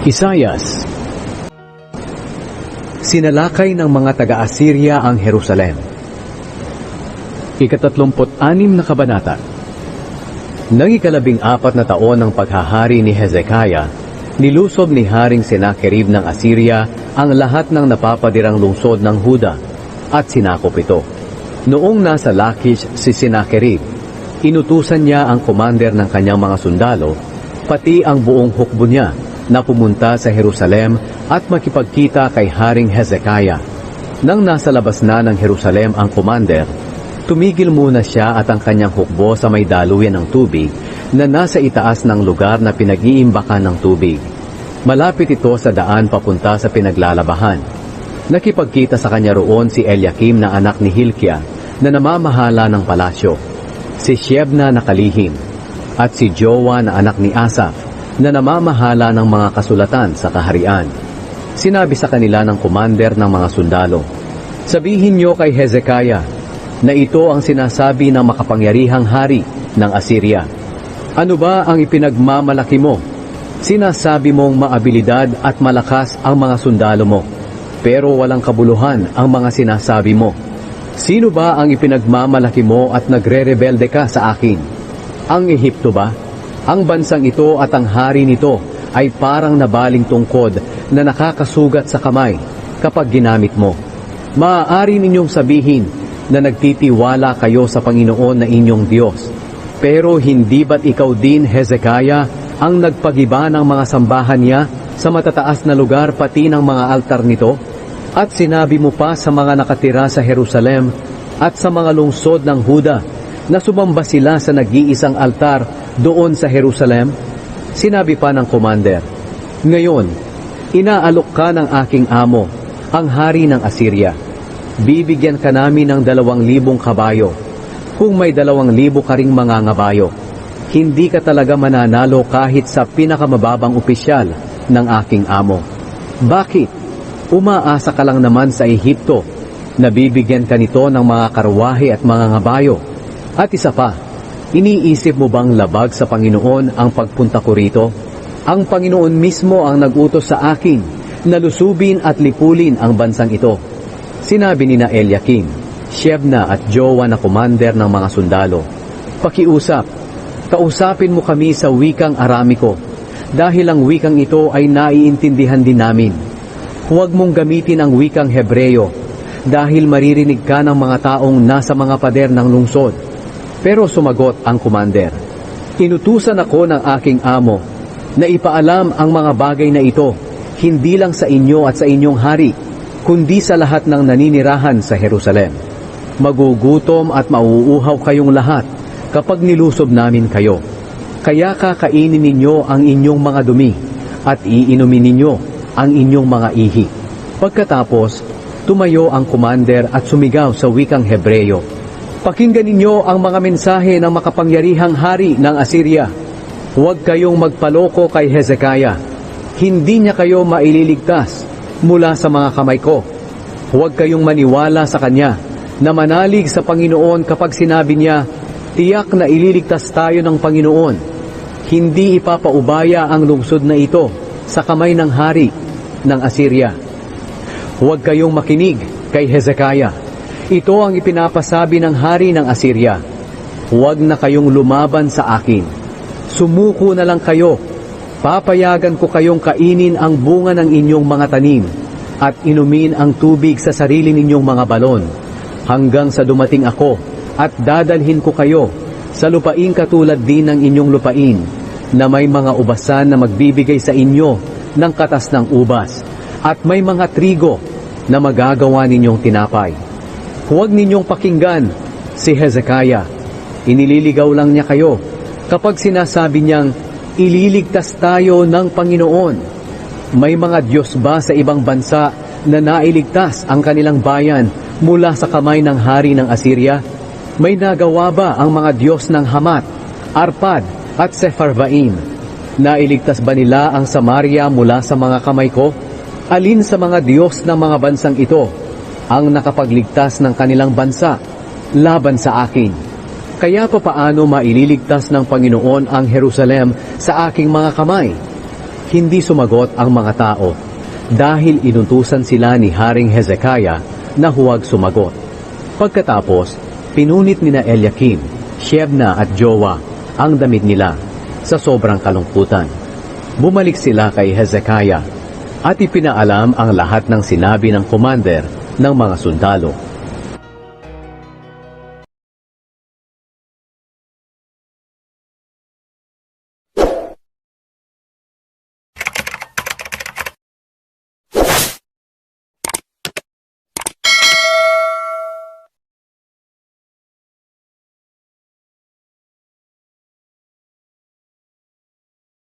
Isayas Sinalakay ng mga taga-Assyria ang Jerusalem. Ikatatlumput-anim na kabanata Nang ikalabing apat na taon ng paghahari ni Hezekiah, nilusob ni Haring Senakerib ng Assyria ang lahat ng napapadirang lungsod ng Huda at sinakop ito. Noong nasa Lachish si Senakerib, inutusan niya ang commander ng kanyang mga sundalo, pati ang buong hukbo niya na pumunta sa Jerusalem at makipagkita kay Haring Hezekiah. Nang nasa labas na ng Jerusalem ang commander, tumigil muna siya at ang kanyang hukbo sa may daluyan ng tubig na nasa itaas ng lugar na pinag-iimbakan ng tubig. Malapit ito sa daan papunta sa pinaglalabahan. Nakipagkita sa kanya roon si Eliakim na anak ni Hilkia na namamahala ng palasyo, si Shebna na kalihim, at si Jowa na anak ni Asaph na namamahala ng mga kasulatan sa kaharian. Sinabi sa kanila ng commander ng mga sundalo, Sabihin niyo kay Hezekiah na ito ang sinasabi ng makapangyarihang hari ng Assyria. Ano ba ang ipinagmamalaki mo? Sinasabi mong maabilidad at malakas ang mga sundalo mo, pero walang kabuluhan ang mga sinasabi mo. Sino ba ang ipinagmamalaki mo at nagre-rebelde ka sa akin? Ang Ehipto ba? Ang bansang ito at ang hari nito ay parang nabaling tungkod na nakakasugat sa kamay kapag ginamit mo. Maaari ninyong sabihin na nagtitiwala kayo sa Panginoon na inyong Diyos. Pero hindi ba't ikaw din, Hezekiah, ang nagpagiba ng mga sambahan niya sa matataas na lugar pati ng mga altar nito? At sinabi mo pa sa mga nakatira sa Jerusalem at sa mga lungsod ng Huda na sumamba sila sa nag-iisang altar doon sa Jerusalem? Sinabi pa ng commander, Ngayon, inaalok ka ng aking amo, ang hari ng Assyria. Bibigyan ka namin ng dalawang libong kabayo. Kung may dalawang libo ka ring mga ngabayo, hindi ka talaga mananalo kahit sa pinakamababang opisyal ng aking amo. Bakit? Umaasa ka lang naman sa Ehipto na bibigyan ka nito ng mga karwahe at mga ngabayo. At isa pa, iniisip mo bang labag sa Panginoon ang pagpunta ko rito? Ang Panginoon mismo ang nagutos sa akin na lusubin at lipulin ang bansang ito. Sinabi ni na Eliakim, Shebna at Jowa na commander ng mga sundalo, Pakiusap, kausapin mo kami sa wikang Aramiko, dahil ang wikang ito ay naiintindihan din namin. Huwag mong gamitin ang wikang Hebreyo, dahil maririnig ka ng mga taong nasa mga pader ng lungsod. Pero sumagot ang commander, Inutusan ako ng aking amo na ipaalam ang mga bagay na ito, hindi lang sa inyo at sa inyong hari, kundi sa lahat ng naninirahan sa Jerusalem. Magugutom at mauuhaw kayong lahat kapag nilusob namin kayo. Kaya kakainin ninyo ang inyong mga dumi at iinumin ninyo ang inyong mga ihi. Pagkatapos, tumayo ang commander at sumigaw sa wikang Hebreyo. Pakinggan ninyo ang mga mensahe ng makapangyarihang hari ng Assyria. Huwag kayong magpaloko kay Hezekiah. Hindi niya kayo maililigtas mula sa mga kamay ko. Huwag kayong maniwala sa kanya na manalig sa Panginoon kapag sinabi niya, tiyak na ililigtas tayo ng Panginoon. Hindi ipapaubaya ang lungsod na ito sa kamay ng hari ng Assyria. Huwag kayong makinig kay Hezekiah. Ito ang ipinapasabi ng hari ng Assyria. Huwag na kayong lumaban sa akin. Sumuko na lang kayo. Papayagan ko kayong kainin ang bunga ng inyong mga tanim at inumin ang tubig sa sarili ninyong mga balon hanggang sa dumating ako at dadalhin ko kayo sa lupain katulad din ng inyong lupain na may mga ubasan na magbibigay sa inyo ng katas ng ubas at may mga trigo na magagawa ninyong tinapay. Huwag ninyong pakinggan si Hezekiah. Inililigaw lang niya kayo kapag sinasabi niyang ililigtas tayo ng Panginoon. May mga Diyos ba sa ibang bansa na nailigtas ang kanilang bayan mula sa kamay ng hari ng Assyria? May nagawa ba ang mga Diyos ng Hamat, Arpad at Sepharvaim? Nailigtas ba nila ang Samaria mula sa mga kamay ko? Alin sa mga Diyos ng mga bansang ito ang nakapagligtas ng kanilang bansa laban sa akin? Kaya pa paano maililigtas ng Panginoon ang Jerusalem sa aking mga kamay? hindi sumagot ang mga tao dahil inutusan sila ni Haring Hezekiah na huwag sumagot. Pagkatapos, pinunit ni na Eliakim, Shebna at Jowa ang damit nila sa sobrang kalungkutan. Bumalik sila kay Hezekiah at ipinaalam ang lahat ng sinabi ng commander ng mga sundalo.